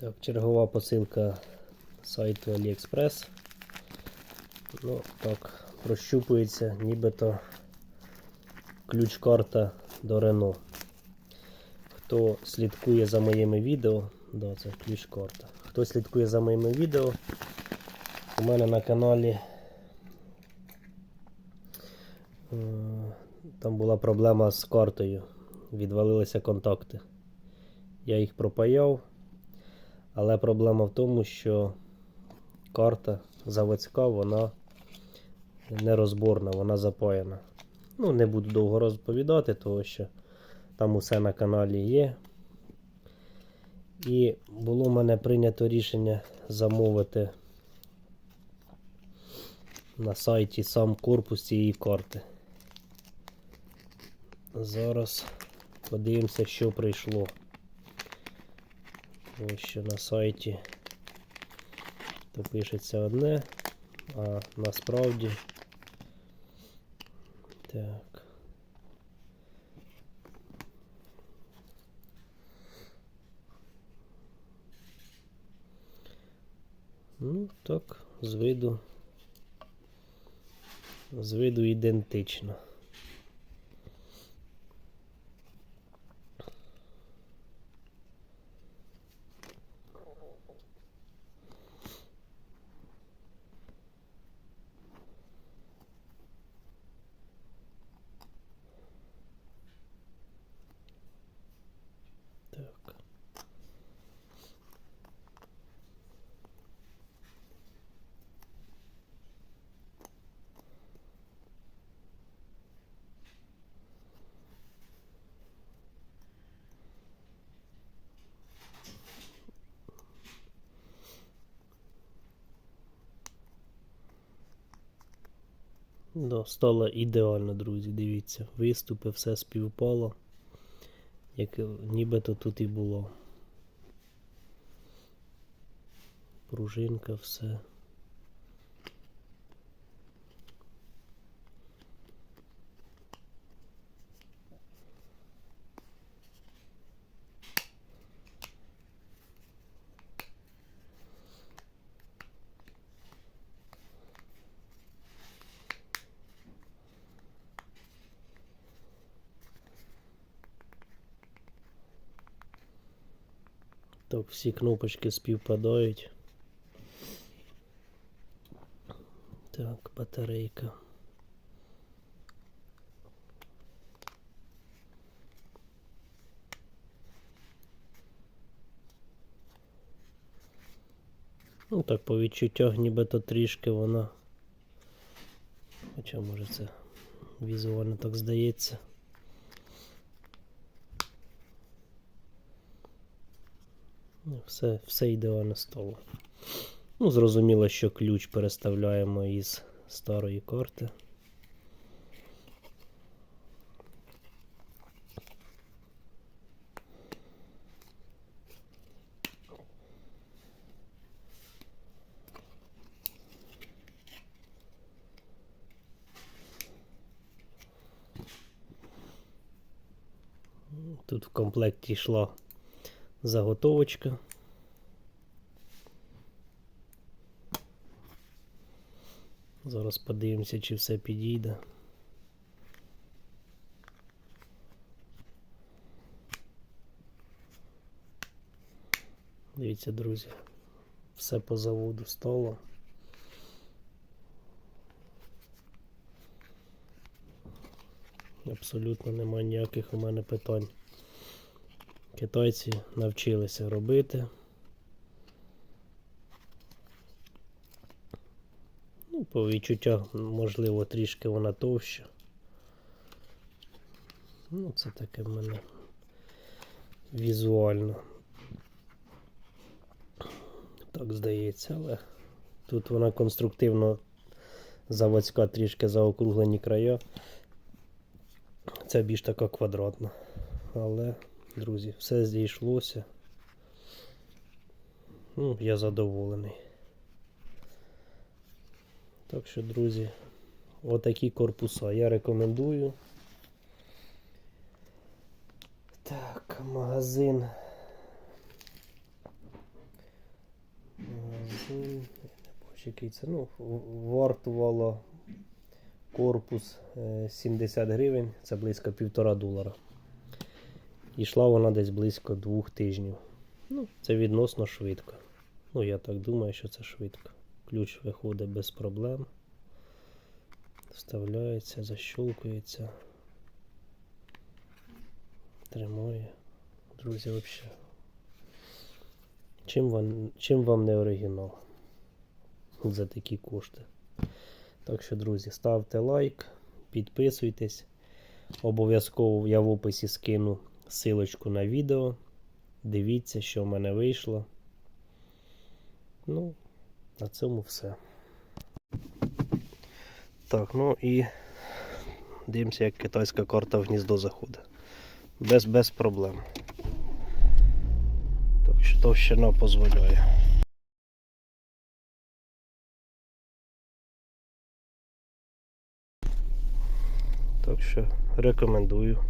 Так, чергова посилка сайту AliExpress. Ну, так, прощупується, нібито ключ-карта до Renault. Хто слідкує за моїми відео, да, це ключ-карта. Хто слідкує за моїми відео, у мене на каналі е, там була проблема з картою. Відвалилися контакти. Я їх пропаяв. Але проблема в тому, що карта заводська, вона нерозборна, вона запаяна. Ну, не буду довго розповідати, тому що там усе на каналі є. І було в мене прийнято рішення замовити на сайті сам корпус цієї карти. Зараз подивимося, що прийшло. Ось що на сайті то пишеться одне, а насправді так. Ну, так, з виду. З виду ідентично. Так. Да, стало ідеально, друзі. Дивіться, виступи, все співпало, як нібито тут і було. Пружинка, все. Так, всі кнопочки співпадають. Так, батарейка. Ну так, по відчуттях нібито трішки вона. Хоча може це візуально так здається. Все, все ідеально стало. Ну, зрозуміло, що ключ переставляємо із старої карти. Тут в комплекті йшла заготовочка. Зараз подивимося, чи все підійде. Дивіться, друзі, все по заводу стало. Абсолютно немає ніяких у мене питань. Китайці навчилися робити. Ну, по відчуттях, можливо, трішки вона товща. Ну, це таке в мене візуально. Так здається, але тут вона конструктивно заводська трішки заокруглені края. Це більш така квадратна. Але, друзі, все зійшлося. Ну, я задоволений. Так що, друзі, отакі корпуса я рекомендую. Так, магазин М, я Не бачу, який це. Ну, вартувало корпус е, 70 гривень, це близько півтора долара. І йшла вона десь близько двох тижнів. Ну, це відносно швидко. Ну, я так думаю, що це швидко. Ключ виходить без проблем. Вставляється, защолкується. Тримає. Друзі, взагалі. Чим вам, чим вам не оригінал? За такі кошти. Так що, друзі, ставте лайк, підписуйтесь. Обов'язково я в описі скину силочку на відео. Дивіться, що в мене вийшло. Ну, на цьому все. Так, ну і дивимося, як китайська карта в гніздо заходить. Без, без проблем. Так що товщина дозволяє. Так що рекомендую.